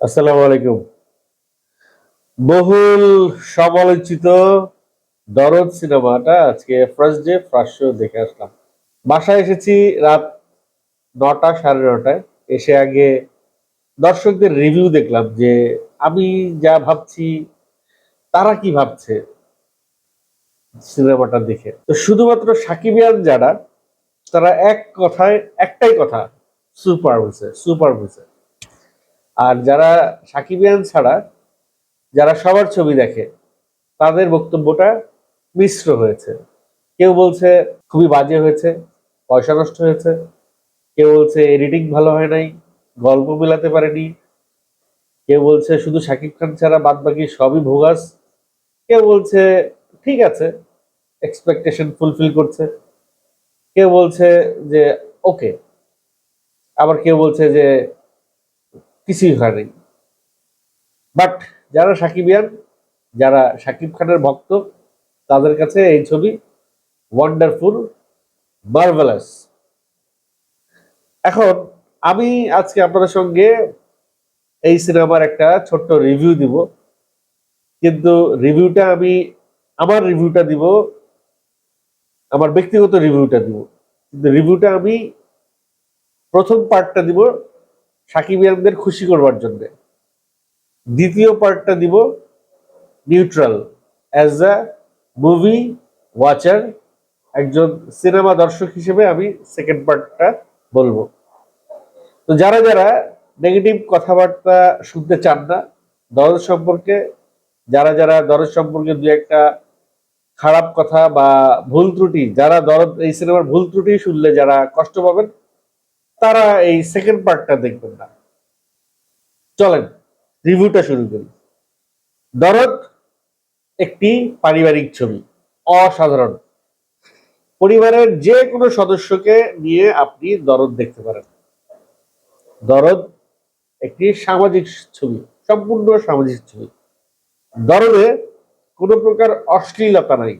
আসসালামু আলাইকুম। বহুল সমালোচিত দরদ সিনেমাটা আজকে ফার্স্ট ডে ফার্স্ট শো দেখে আসলাম। বাসায় এসেছি রাত নটা, সাড়ে নটায়। এসে আগে দর্শকদের রিভিউ দেখলাম যে আমি যা ভাবছি, তারা কি ভাবছে সিনেমাটা দেখে। তো শুধুমাত্র সাকিবিয়ান যারা, তারা এক কথায়, একটাই কথা সুপার হয়েছে সুপার হয়েছে আর যারা সাকিবিয়ান ছাড়া, যারা সবার ছবি দেখে, তাদের বক্তব্যটা মিশ্র হয়েছে। কেউ বলছে খুবই বাজে হয়েছে, পয়সা নষ্ট হয়েছে। কেউ বলছে এডিটিং ভালো হয় নাই, গল্প মেলাতে পারেনি। কেউ বলছে শুধু শাকিব খান ছাড়া বাদ বাকি সবই ভোগাস। কেউ বলছে ঠিক আছে এক্সপেকটেশন ফুলফিল করছে। কেউ বলছে যে ওকে আবার কেউ বলছে যে কিছুই হয়নি বাট যারা সাকিবিয়ান যারা সাকিব খানের ভক্ত, তাদের কাছে এই ছবি ওয়ান্ডারফুল মার্ভেলাস এখন আমি আজকে আপনাদের সঙ্গে এই সিনেমার একটা ছোট্ট রিভিউ দিব। কিন্তু রিভিউটা আমি, আমার রিভিউটা দিব, আমার ব্যক্তিগত রিভিউটা দিব। কিন্তু রিভিউটা আমি প্রথম পার্টটা দিব সাকিবিয়ানদের খুশি করবার জন্য। দ্বিতীয় পার্টটা দিব neutral. As a movie watcher একজন সিনেমা দর্শক হিসেবে আমি সেকেন্ড পার্টটা বলব। তো যারা যারা নেগেটিভ কথাবার্তা শুনতে চান না, দরদ সম্পর্কে, যারা যারা দরদ সম্পর্কে দু একটা খারাপ কথা বা ভুল ত্রুটি, যারা দরদ, এই সিনেমার ভুল ত্রুটি শুনলে যারা কষ্ট পাবেন তারা এই সেকেন্ড পার্টটা দেখবেন না। চলেন রিভিউটা শুরু করি। দরদ একটি পারিবারিক ছবি, অসাধারণ। পরিবারের যে কোনো সদস্যকে নিয়ে আপনি দরদ দেখতে পারেন। দরদ একটি সামাজিক ছবি, সম্পূর্ণ সামাজিক ছবি। দরদে কোনো প্রকার অশ্লীলতা নাই।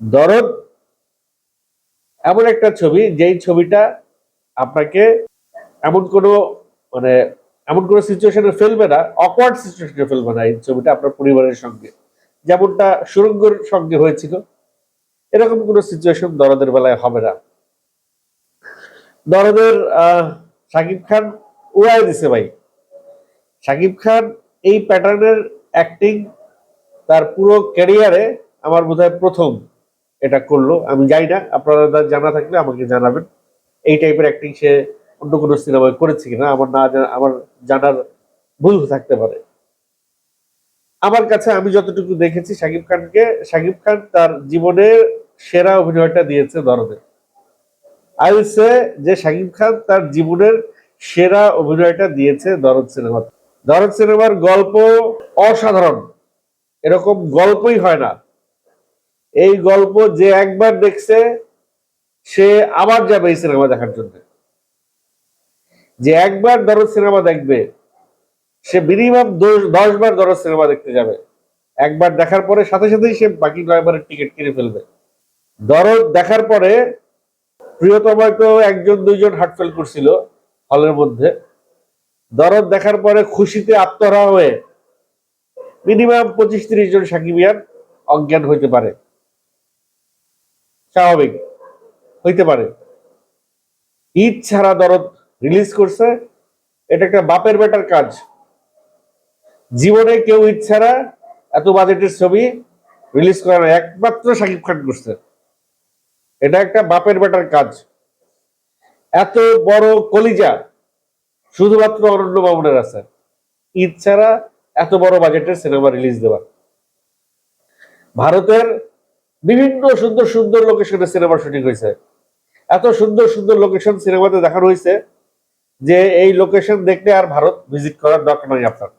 দরদ এমন একটা ছবি, যেই ছবিটা আপনাকে এমন কোনো মানে এমন কোনো সিচুয়েশনে ফেলবে না অকওয়ার্ড সিচুয়েশনে ফেলবে না এই ছবিটা আপনার পরিবারের সঙ্গে। যেমনটা সুরঙ্গর সঙ্গে হয়েছিল। এরকম কোনো সিচুয়েশন দরদের বেলায় হবে না। দরদের শাকিব খান উড়াই দিছে ভাই। শাকিব খান এই প্যাটার্নের অ্যাক্টিং তার পুরো ক্যারিয়ারে আমার বোধহয় প্রথম এটা করল। আমি যাই না, আপনারা জানা থাকলে আমাকে জানাবেন। এই টাইপের অ্যাক্টিং সে অন্য কোনো সিনেমায় করেছে কিনা, আমার না আমার জানার ভুল থাকতে পারে। আমার কাছে আমি যতটুকু দেখেছি, শাকিব খানকে, শাকিব খান তার জীবনের সেরা অভিনয়টা দিয়েছে দরদে আই সে যে শাকিব খান তার জীবনের সেরা অভিনয়টা দিয়েছে দরদ সিনেমাতে দরদ সিনেমার গল্প অসাধারণ। এরকম গল্পই হয় না। এই গল্প যে একবার দেখছে সে আবার যাবে এই সিনেমা দেখার জন্য। যে একবার দরদ সিনেমা দেখবে, সে মিনিমাম দশ বার দরদ সিনেমা দেখতে যাবে। একবার দেখার পরে সাথে সাথেই সে বাকি নয়বারের টিকিট কিনে ফেলবে। দরদ দেখার পরে প্রিয়তম তো একজন, দুইজন হার্টফেল করছিল হলের মধ্যে। দরদ দেখার পরে খুশিতে আত্মহারা হয়ে মিনিমাম পঁচিশ তিরিশ জন সাকিবিয়ান অজ্ঞান হইতে পারে। স্বাভাবিক। হইতে পারে। ঈদ ছাড়া দরদ রিলিজ করছে, এটা একটা বাপের বেটার কাজ। জীবনে কেউ ঈদ ছাড়া এত বাজেটের ছবি রিলিজ করে না, একমাত্র শাকিব খান করছে। এটা একটা বাপের বেটার কাজ। এত বড় কলিজা শুধুমাত্র অরণ্য মামুনের আছে। ঈদ ছাড়া এত বড় বাজেটের সিনেমা রিলিজ দেওয়া। ভারতের বিভিন্ন সুন্দর সুন্দর লোকেশনে সিনেমা শুটিং হয়েছে। এত সুন্দর সুন্দর লোকেশন সিনেমাতে দেখানো হয়েছে যে এই লোকেশন দেখতে আর ভারত ভিজিট করার দরকার নেই আপনার।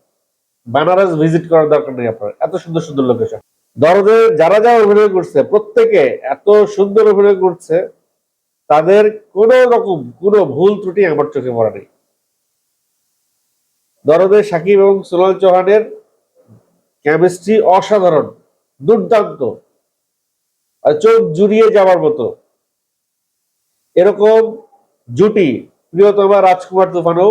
বানারস ভিজিট করার দরকার নেই আপনার। এত সুন্দর সুন্দর লোকেশন দরদে যারা যারা অভিনয় করছে, প্রত্যেকে এত সুন্দর অভিনয় করছে, তাদের কোন রকম কোনো ভুল ত্রুটি আমার চোখে পড়া নেই। দরদে সাকিব এবং সোনাল চৌহানের কেমিস্ট্রি অসাধারণ, দুর্দান্ত। চোখ জুড়িয়ে যাওয়ার মতো। এরকম জুটি প্রিয়তমা রাজকুমার তুফানও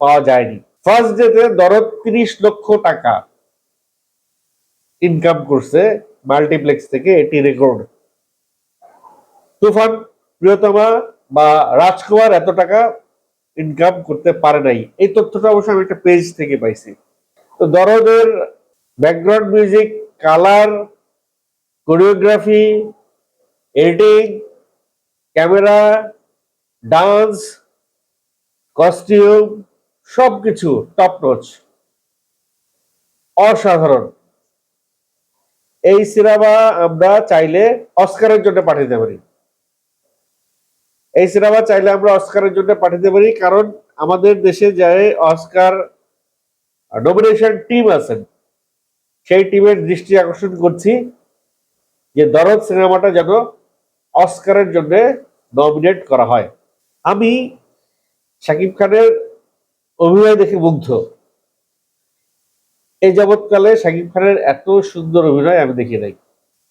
পাওয়া যায়নি। ফার্স্ট ডেতে দরদ তিরিশ লক্ষ টাকা ইনকাম করছে মাল্টিপ্লেক্স থেকে এটি রেকর্ড তুফান, প্রিয়তমা বা রাজকুমার এত টাকা ইনকাম করতে পারে নাই। এই তথ্যটা অবশ্য আমি একটা পেজ থেকে পাইছি। তো দরদের background music colour choreography editing camera, dance costume সবকিছু টপ নচ অসাধারণ। এই সিনেমা আমরা চাইলে অস্কারের জন্য পাঠাতে পারি। এই সিনেমা চাইলে আমরা অস্কারের জন্য পাঠাতে পারি, কারণ আমাদের দেশে যে অস্কার নমিনেশন টিম আছেন, সেই টিমের দৃষ্টি আকর্ষণ করছি যে দরদ সিনেমাটা যেন অস্কারের জন্য নমিনেট করা হয়। আমি শাকিব খানের অভিনয় দেখে মুগ্ধ। এই যাবৎকালে শাকিব খানের এত সুন্দর অভিনয় আমি দেখি নাই।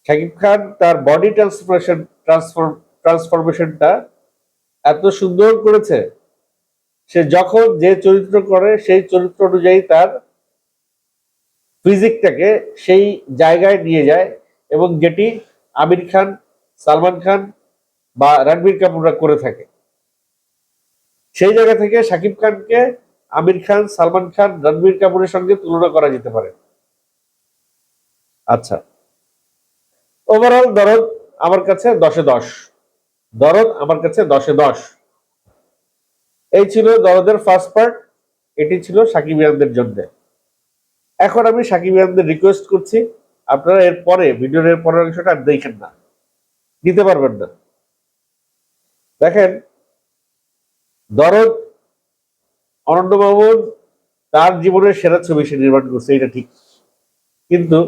শাকিব খান তার বডি ট্রান্সফরমেশন ট্রান্সফর্ম ট্রান্সফরমেশনটা এত সুন্দর করেছে। সে যখন যে চরিত্র করে, সেই চরিত্র অনুযায়ী তার ফিজিকটাকে সেই জায়গায় নিয়ে যায় এবং যেটি আমির খান সালমান খান বা রণবীর কাপুররা করে থাকে। সেই জায়গা থেকে শাকিব খানকে আমির খান, সালমান খান, রণবীর কাপুরের সঙ্গে তুলনা করা যেতে পারে। আচ্ছা। ওভারঅল দরদ আমার কাছে দশে দশ। দরদ আমার কাছে দশে দশ। এই ছিল দরদের ফার্স্ট পার্ট এটি ছিল সাকিব ইয়ানদের জন্য এখন আমি সাকিব ইয়ানদের রিকোয়েস্ট করছি, আপনারা এর পরে ভিডিওর এর পরের অংশটা আর দেখেন না। দিতে পারবেন না। দেখেন, দরদ অনন্ত মামুন তার জীবনের সেরা ছবি সে নির্মাণ করছে, এটা ঠিক। কিন্তু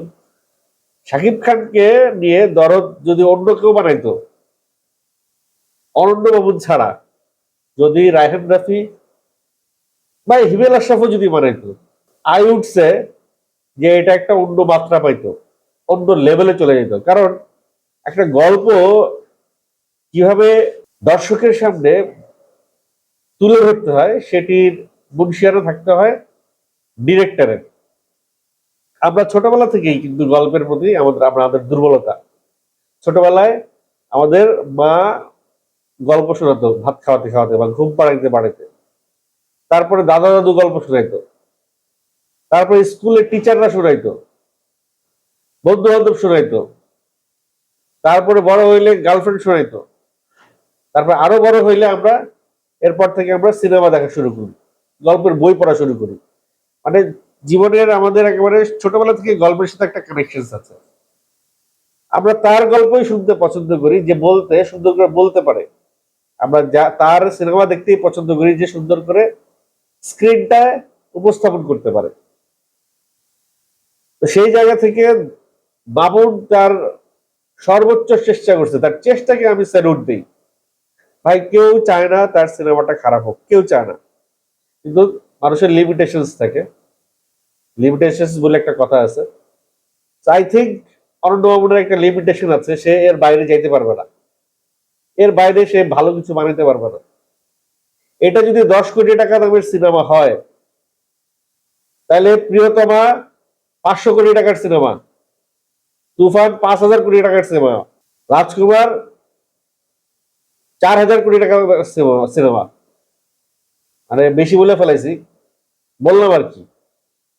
শাকিব খানকে নিয়ে দরদ যদি অন্য কেউ বানাইতো অনন্ত মামুন ছাড়া যদি রায়হান রাফি বা হিমেল আশরাফও যদি বানাইতো, আই উঠছে যে এটা একটা অন্য মাত্রা পাইতো, অন্য লেভেলে চলে যেত। কারণ একটা গল্প কীভাবে দর্শকের সামনে তুলে ধরতে হয়, সেটির মুন্সিয়ারও থাকতে হয়, ডিরেক্টরের। আমরা ছোটবেলা থেকেই কিন্তু গল্পের প্রতি আমাদের আমাদের দুর্বলতা। ছোটবেলায় আমাদের মা গল্প শোনাতো, ভাত খাওয়াতে খাওয়াতে বা ঘুম পাড়াইতে পাড়াইতে। তারপরে দাদা দাদু গল্প শোনাইতো। তারপরে স্কুলের টিচাররা শোনাইতো। বন্ধু বান্ধব শোনাইতো। তারপরে বড় হইলে গার্লফ্রেন্ড শোনাইতো। তারপর আরও বড় হইলে আমরা এরপর থেকে আমরা সিনেমা দেখা শুরু করি, গল্পের বই পড়া শুরু করি। মানে জীবনের আমাদের একেবারে ছোটবেলা থেকে গল্পের সাথে একটা কানেকশন আছে। আমরা তার গল্পই শুনতে পছন্দ করি, যে বলতে, সুন্দর করে বলতে পারে। আমরা যা, তার সিনেমা দেখতেই পছন্দ করি, যে সুন্দর করে স্ক্রিনটা উপস্থাপন করতে পারে। তো সেই জায়গা থেকে বাবুন তার সর্বোচ্চ চেষ্টা করছে। তার চেষ্টাকে আমি স্যালুট দিই। ভাই, কেউ চায় না তার সিনেমাটা খারাপ হোক। কেউ চায় না। কিন্তু মানুষের লিমিটেশনস থাকে। লিমিটেশনস বলে একটা কথা আছে। আই থিঙ্ক অনন্ত মামুনের একটা লিমিটেশন আছে। সে এর বাইরে যাইতে পারবে না। এর বাইরে সে ভালো কিছু বানাইতে পারবে না। এটা যদি দশ কোটি টাকা দামের সিনেমা হয়, তাহলে প্রিয়তমা পাঁচশো কোটি টাকার সিনেমা। তুফান পাঁচ হাজার কোটি টাকার সিনেমা। রাজকুমার চার হাজার কোটি টাকা সিনেমা মানে বেশি বলে ফেলাইছি। বললাম আর কি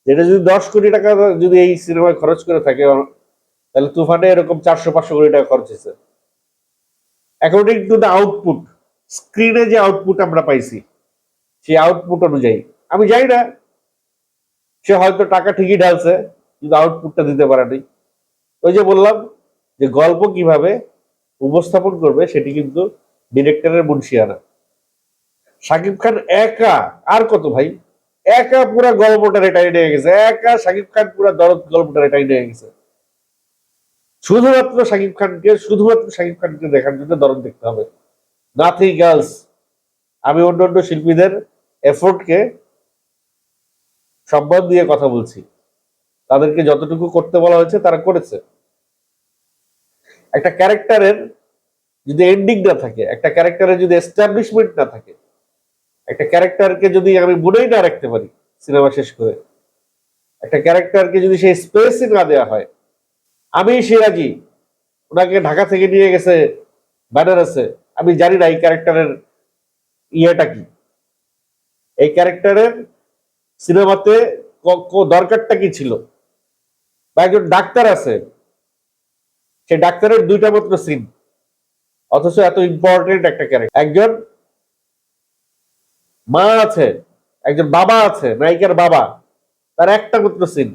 এটা যদি দশ কোটি টাকা যদি এই সিনেমায় খরচ করে থাকে, তাহলে তুফানে এরকম চারশো, পাঁচশো কোটি টাকা খরচ হয়েছে। অ্যাকর্ডিং টু দ্য আউটপুট স্ক্রিনে যে আউটপুট আমরা পাইছি, সেই আউটপুট অনুযায়ী। আমি জানি না, সে হয়তো টাকা ঠিকই ঢালছে, কিন্তু আউটপুটটা দিতে পারেনি। ওই যে বললাম যে গল্প কীভাবে উপস্থাপন করবে সেটি কিন্তু ডিরেক্টরের মুন্সিয়ানা। শাকিব খান একা, আর কত ভাই? একা পুরা গল্পটা রেটাই নিয়ে গেছে, একা শাকিব খান পুরা দরদ গল্পটা রেটাই নিয়ে গেছে। শুধুমাত্র শাকিব খানকে, শুধুমাত্র শাকিব খানকে দেখার জন্য দরদ দেখতে হবে। নাথিং গার্লস আমি অন্য অন্য শিল্পীদের এফোর্টকে, সম্মান দিয়ে কথা বলছি। তাদেরকে যতটুকু করতে বলা হয়েছে তারা করেছে। একটা ক্যারেক্টারের যদি এন্ডিং না থাকে, একটা ক্যারেক্টারের যদি এস্টাবলিশমেন্ট না থাকে, একটা ক্যারেক্টারকে যদি আমি মনেই না রাখতে পারি সিনেমা শেষ করে, একটা ক্যারেক্টারকে যদি সেই স্পেসই না দেওয়া হয়, আমি সিরাজি ওনাকে ঢাকা থেকে নিয়ে গেছে বেনারসে। আমি জানি না এই ক্যারেক্টারের ইয়েটা কি। এই ক্যারেক্টারের সিনেমাতে দরকারটা কি ছিল? বা একজন ডাক্তার আছে সেই ডাক্তারের দুইটা মাত্র সিন অথচ এত ইম্পর্টেন্ট একটা ক্যারেক্টার একজন মা আছে, একজন বাবা আছে, নায়িকার বাবা। তার একটা মাত্র সিন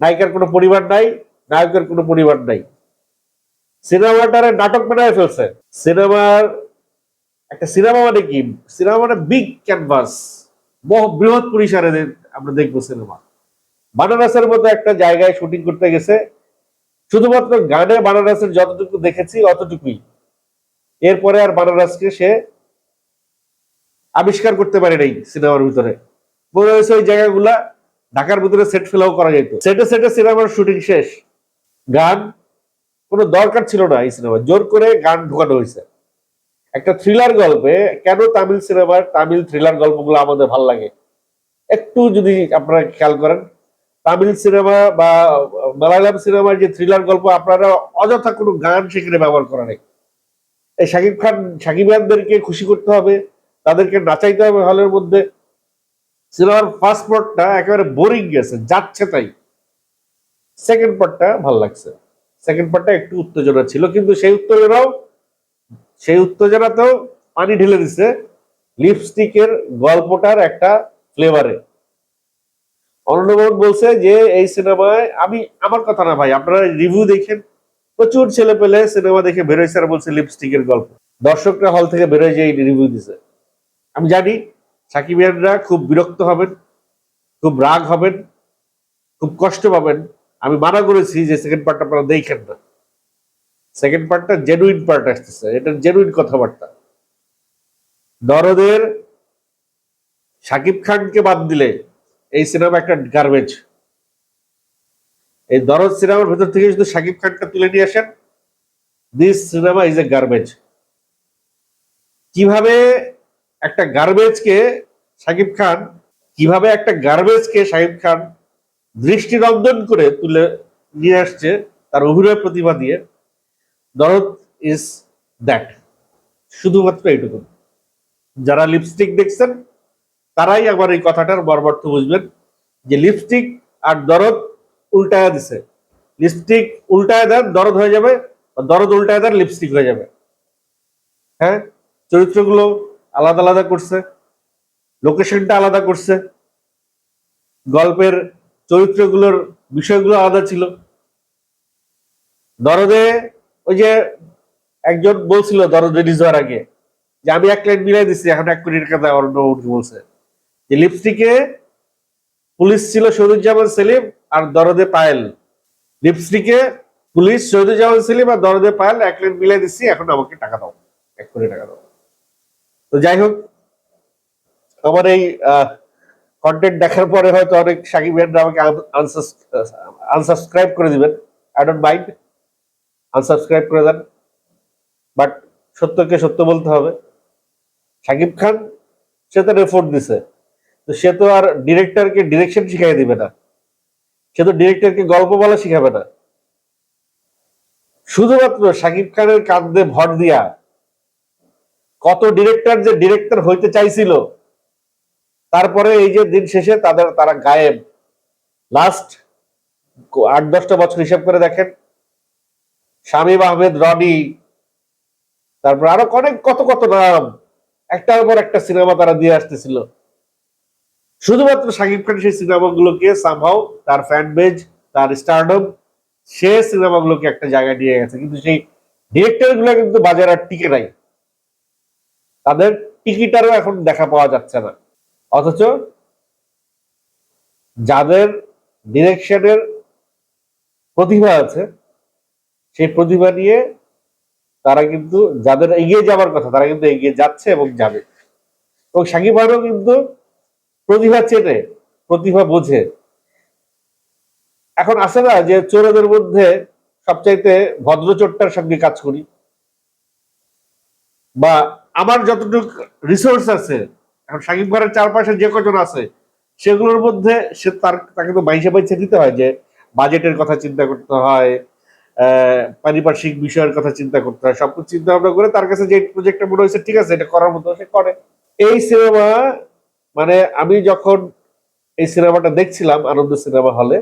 নায়িকার কোনো পরিবার নাই, নায়কের কোনো পরিবার নাই। সিনেমাটারে নাটক বানায় ফেলছে। সিনেমার একটা সিনেমা মানে কি? সিনেমা মানে বিগ ক্যানভাস বহু বৃহৎ পরিসরে আমরা দেখব সিনেমা বানারসের মতো একটা জায়গায় শুটিং করতে গেছে। শুধুমাত্র গানে বানারসের যতটুকু দেখেছি, অতটুকুই। এরপরে আর বানারসকে সে আবিষ্কার করতে পারে নাই সিনেমার ভিতরে। মনে হয়েছে ওই জায়গাগুলা ঢাকার ভিতরে সেট ফেলাও করা যেত। সেটে সেটে সিনেমার শুটিং শেষ। গান কোনো দরকার ছিল না এই সিনেমা জোর করে গান ঢুকানো হয়েছে। একটা থ্রিলার গল্পে কেন তামিল সিনেমার তামিল থ্রিলার গল্পগুলো আমাদের ভালো লাগে? একটু যদি আপনারা খেয়াল করেন তামিল সিনেমা বা, মালায়ালাম সিনেমার যে থ্রিলার গল্প, আপনারা অযথা কোনো গান সেখানে ব্যবহার করা নেই। এই শাকিব খান শাকিবানদেরকে খুশি করতে হবে, তাদেরকে নাচাইতে হবে হলের মধ্যে। সিনেমার ফার্স্ট পার্টটা একেবারে বোরিং গেছে, যাচ্ছে তাই। সেকেন্ড পার্টটা ভালো লাগছে। সেকেন্ড পার্টটা একটু উত্তেজনা ছিল, কিন্তু সেই উত্তেজনাও, সেই উত্তেজনাতেও পানি ঢেলে দিছে লিপস্টিকের গল্পটার একটা ফ্লেভারে অনন্যমোহন বলছে যে, এই সিনেমায় আমি, আমার কথা না ভাই, আপনারা রিভিউ দেখেন। প্রচুর ছেলে পেলে সিনেমা দেখে বেরোয়ছে আর বলছে লিপস্টিকের গল্প। দর্শকরা হল থেকে বেরোয় যে রিভিউ দিছে। আমি জানি সাকিবিয়ানরা খুব বিরক্ত হবেন, খুব রাগ হবেন, খুব কষ্ট পাবেন। আমি মানা করেছি যে সেকেন্ড পার্টটা আপনারা দেখেন না। সেকেন্ড পার্টটা জেনুইন পার্ট আসতেছে, এটা জেনুইন কথাবার্তা। দরদের শাকিব খানকে বাদ দিলে এই সিনেমা একটা গার্বেজ এই দরদ সিনেমার ভেতর থেকে যদি শাকিব খানটা তুলে নিয়ে আসেন this cinema is a garbage কীভাবে একটা গার্বেজকে শাকিব খান, কীভাবে একটা গার্বেজকে শাকিব খান দৃষ্টিনন্দন করে তুলে নিয়ে আসছে, তার অভিনয় প্রতিভা দিয়ে, দরদ ইজ দ্যাট শুধুমাত্র এইটুকু। যারা লিপস্টিক দেখছেন তারাই আবার এই কথাটার মর্মার্থ বুঝবেন যে লিপস্টিক আর দরদ উল্টায়া দিছে। লিপস্টিক উল্টায় দেন, দরদ হয়ে যাবে দরদ উল্টায় দেন লিপস্টিক হয়ে যাবে। হ্যাঁ? চরিত্রগুলো আলাদা আলাদা করছে লোকেশনটা আলাদা করছে। গল্পের চরিত্রগুলোর বিষয়গুলো আলাদা ছিল। দরদে ওই যে একজন বলছিল দরদ রিলিজ হওয়ার আগে যে, আমি এক লাইন মিলাই দিচ্ছি এখন এক কোটি টাকা উঠে বলছে। যে লিপস্টিকে পুলিশ ছিল শহীদুজ্জামান সেলিম আর দরদে পায়েল। লিপস্টিকে পুলিশ শহীদুজ্জামান সেলিম আর দরদে পায়েল, এক লাইন মিলাই দিচ্ছি এখন আমাকে টাকা দাও। এক কোটি টাকা দাও। তো যাই হোক, আমার এই কন্টেন্ট দেখার পরে হয়তো অনেক সাকিব ভাইয়েরা আমাকে আনসাবস্ক্রাইব করে দিবেন। আই ডোন্ট মাইন্ড আনসাবস্ক্রাইব করে দেন। বাট সত্যকে সত্য বলতে হবে। সাকিব খান সে তো রেফোর্ট দিছে। তো সে তো আর ডিরেক্টরকে ডিরেকশন শিখাই দিবে না। সে তো ডিরেক্টরকে গল্প বলা শিখাবে না। শুধুমাত্র সাকিব খানের কাঁধে ভর দিয়া কত ডিরেক্টর যে ডিরেক্টর হইতে চাইছিল, তারপরে এই যে দিন শেষে তাদের তারা গায়েব। লাস্ট আট দশটা বছর হিসাব করে দেখেন। শামীম আহমেদ, রনি, তারপর আরও অনেক কত কত নাম। একটার পর একটা সিনেমা তারা দিয়ে আসতেছিল। শুধুমাত্র শাকিব খান সেই সিনেমাগুলোকে সামহাও তার ফ্যান বেজ তার স্টারডম সে সিনেমাগুলোকে একটা জায়গায় নিয়ে গেছে। কিন্তু সেই ডিরেক্টরগুলো কিন্তু বাজার আর টিকে নাই। তাদের টিকিটারও এখন দেখা পাওয়া যাচ্ছে না। অথচ যাদের ডিরেকশনের প্রতিভা আছে, সেই প্রতিভা নিয়ে তারা কিন্তু, যাদের এগিয়ে যাওয়ার কথা, তারা কিন্তু এগিয়ে যাচ্ছে এবং যাবে। এবং সাকিব খানও কিন্তু প্রতিভা চেনে, প্রতিভা বোঝে। এখন আসে না যে চোরদের মধ্যে সবচাইতে ভদ্র চোরটার সঙ্গে কাজ করি। বা আমার যতটুকু রিসোর্স আছে, এখন সাকিব খানের চারপাশে যে কজন আছে, সেগুলোর মধ্যে সে তার, তাকে তো মাইসে মাইসে দিতে হয় যে বাজেটের কথা চিন্তা করতে হয় পারিপার্শ্বিক বিষয়ের কথা চিন্তা করতে হয়, সবকিছু চিন্তা ভাবনা করে তার কাছে যে প্রজেক্টটা মনে হয়েছে, ঠিক আছে, এটা করার মতো সে করে। এই সিনেমা মানে আমি যখন এই সিনেমাটা দেখছিলাম, আনন্দ সিনেমা হলে,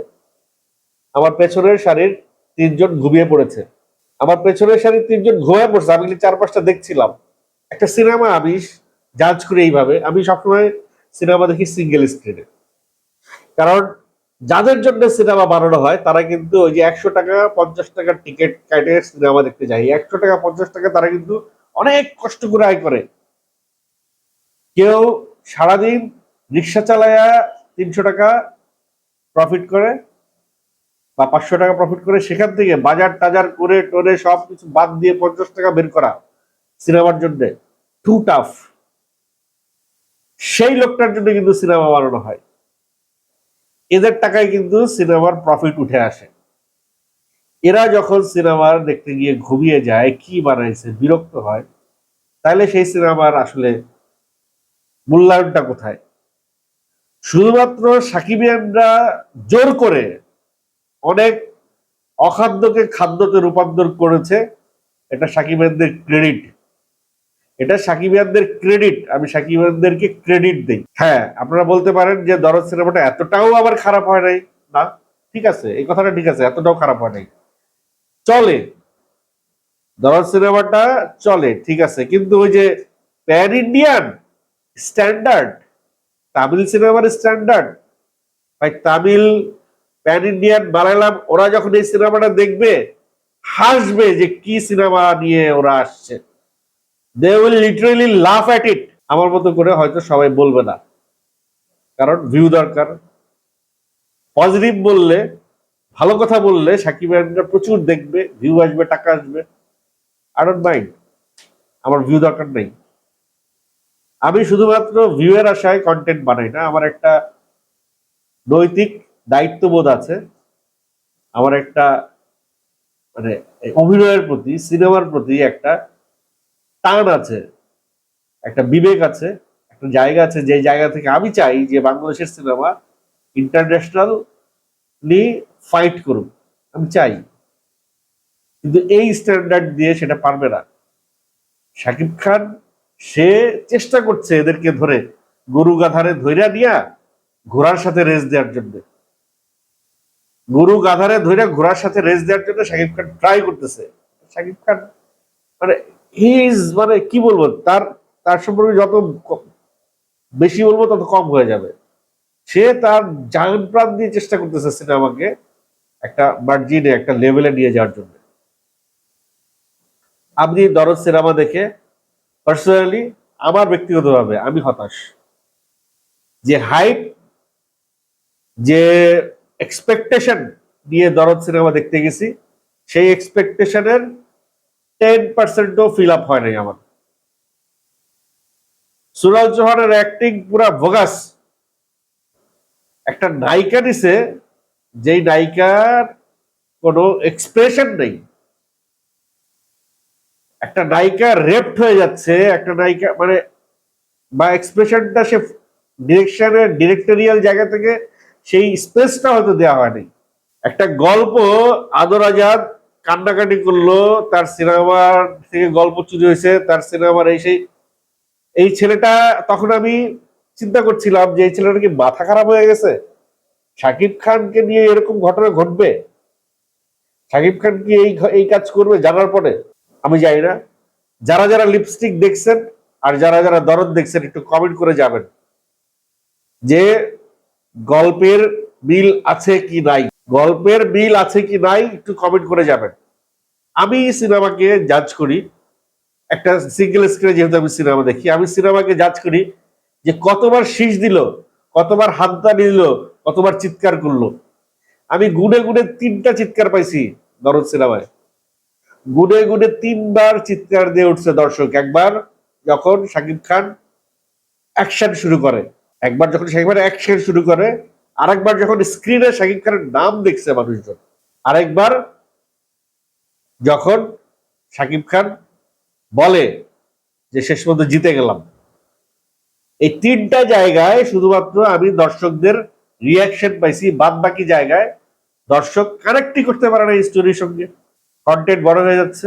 আমার পেছনের সারির তিনজন ঘুমিয়ে পড়েছে। আমার পেছনের সারির তিনজন ঘুমিয়ে পড়ছে। আমি চার পাঁচটা দেখছিলাম। একটা সিনেমা আমি জাজ করি এইভাবে। আমি সবসময় সিনেমা দেখি সিঙ্গেল স্ক্রিনে কারণ যাদের জন্য সিনেমা বানানো হয়, তারা কিন্তু ওই যে একশো টাকা, পঞ্চাশ টাকার টিকিট কাটে সিনেমা দেখতে যায়। একশো টাকা, পঞ্চাশ টাকা তারা কিন্তু অনেক কষ্ট করে আয় করে। কেউ সারাদিন রিক্সা চালায়া তিনশো টাকা প্রফিট করে বা পাঁচশো টাকা প্রফিট করে, সেখান থেকে বাজার টাজার করে টোরে সব কিছু বাদ দিয়ে পঞ্চাশ টাকা বের করা সিনেমার জন্য টু টাফ সেই লোকটার জন্য কিন্তু সিনেমা বানানো হয়। এদের টাকায় কিন্তু সিনেমার প্রফিট উঠে আসে। এরা যখন সিনেমার দেখতে গিয়ে ঘুমিয়ে যায়, কি বানাইছে, বিরক্ত হয় তাহলে সেই সিনেমার আসলে মূল্যায়নটা কোথায়? শুধুমাত্র সাকিবিয়ানরা জোর করে অনেক অখাদ্যকে খাদ্যতে রূপান্তর করেছে, এটা সাকিবিয়ানদের ক্রেডিট। এটা সাকিবিয়ানদের ক্রেডিট, আমি সাকিবিয়ানদেরকে ক্রেডিট দিই। হ্যাঁ আপনারা বলতে পারেন যে দরদ সিনেমাটা এতটাও আবার খারাপ হয় নাই। না, ঠিক আছে, এই কথাটা ঠিক আছে, এতটাও খারাপ হয় নাই। চলে, দরদ সিনেমাটা চলে, ঠিক আছে, কিন্তু ওই যে প্যান ইন্ডিয়ান স্ট্যান্ডার্ড তামিল সিনেমার স্ট্যান্ডার্ড ভাই, তামিল প্যান ইন্ডিয়ান মালায়ালাম, ওরা যখন এই সিনেমাটা দেখবে, হাসবে যে কি সিনেমা নিয়ে ওরা আসছে। They will literally laugh at it আমার মতো করে হয়তো সবাই বলবে না। কারণ ভিউ দরকার। পজিটিভ বললে, ভালো কথা বললে সাকিব খানরা প্রচুর দেখবে ভিউ আসবে, টাকা আসবে। ডোন্ট মাইন্ড আমার ভিউ দরকার নেই। আমি শুধুমাত্র ভিউয়ের আশায় কন্টেন্ট বানাই না, আমার একটা নৈতিক দায়িত্ববোধ আছে, আমার একটা মানে অভিনয়ের প্রতি, সিনেমার প্রতি একটা টান আছে, একটা বিবেক আছে, একটা জায়গা আছে, যে জায়গা থেকে আমি চাই যে বাংলাদেশের সিনেমা ইন্টারন্যাশনালি ফাইট করুক, আমি চাই। কিন্তু এই স্ট্যান্ডার্ড দিয়ে সেটা পারবে না। শাকিব খান সে চেষ্টা করছে এদেরকে ধরে গরু গাধারে ধৈর্য নিয়া ঘোড়ার সাথে রেস দেওয়ার জন্য। গরু গাধারে ধৈর্য ঘোড়ার সাথে রেস দেওয়ার জন্য শাকিব খান ট্রাই করতেছে। শাকিব খান মানে হিজ মানে কি বলব, তার তার সম্পর্কে যত বেশি বলব তত কম হয়ে যাবে। সে তার জান প্রাণ দিয়ে চেষ্টা করতেছে সিনেমাকে একটা মার্জিনে একটা লেভেলে নিয়ে যাওয়ার জন্য। আপনি দরদ সিনেমা দেখে পার্সোনালি আমার ব্যক্তিগতভাবে আমি হতাশ। যে হাইপ যে এক্সপেকটেশন নিয়ে দরদ সিনেমা দেখতে গেছি, সেই এক্সপেকটেশনের টেন পার্সেন্টও ফিল আপ হয় নাই আমার। সুরাজ চৌহানের অ্যাক্টিং পুরা ভোগাস একটা নায়িকা নিছে, যেই নায়িকার কোনো এক্সপ্রেশন নেই। একটা নায়িকা রেপ্ট হয়ে যাচ্ছে, একটা নায়িকা মানে বা এক্সপ্রেশনটা সে ডিরেকশনের ডিরেক্টরিয়াল জায়গা থেকে সেই স্পেসটা হয়তো দেওয়া হয়নি। একটা গল্প আদর আজাদ কান্নাকাটি করল, তার সিনেমার থেকে গল্প চুরি হয়েছে, তার সিনেমার এই সেই, এই ছেলেটা তখন আমি চিন্তা করছিলাম যে এই ছেলেটা কি মাথা খারাপ হয়ে গেছে? শাকিব খানকে নিয়ে এরকম ঘটনা ঘটবে? শাকিব খান কি এই এই কাজ করবে জানার পরে? আমি জানি না। যারা যারা লিপস্টিক দেখছেন আর যারা যারা দরদ দেখছেন, একটু কমেন্ট করে যাবেন যে গল্পের মিল আছে কি নাই। গল্পের মিল আছে কি নাই, একটু কমেন্ট করে যাবেন। আমি সিনেমাকে জাজ করি। একটা সিঙ্গেল স্ক্রিনে যেহেতু আমি সিনেমা দেখি, আমি সিনেমাকে জাজ করি যে কতবার শীষ দিল, কতবার হাততালি দিল, কতবার চিৎকার করল। আমি গুনে গুনে তিনটা চিৎকার পাইছি দরদ সিনেমায় গুনে গুনে তিনবার চিৎকার দিয়ে উঠছে দর্শক। একবার যখন শাকিব খান অ্যাকশন শুরু করে, একবার যখন শাকিব খান অ্যাকশন শুরু করে, আরেকবার যখন স্ক্রিনে শাকিব খানের নাম দেখছে মানুষজন, আরেকবার যখন শাকিব খান বলে যে, শেষ পর্যন্ত জিতে গেলাম। এই তিনটা জায়গায় শুধুমাত্র আমি দর্শকদের রিয়াকশন পাইছি বাদ বাকি জায়গায় দর্শক কানেক্টই করতে পারে না এই স্টোরির সঙ্গে। কন্টেন্ট বড় হয়ে যাচ্ছে।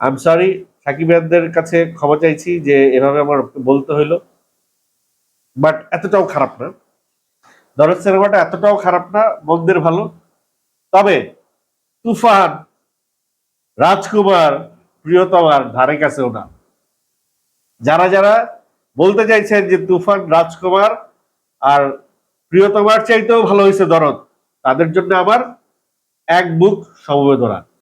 আই এম সরি সাকিব কাছে ক্ষমা চাইছি যে এভাবে আমার বলতে হইল। বাট এতটাও খারাপ না। দরদ সিনেমাটা এতটাও খারাপ না, মন্দের ভালো। তবে তুফান, রাজকুমার প্রিয়তমার ধারে কাছেও না। যারা যারা বলতে চাইছেন যে তুফান, রাজকুমার আর প্রিয়তমার চাইতেও ভালো হয়েছে দরদ, তাদের জন্য আমার এক বুক সমবেদনা।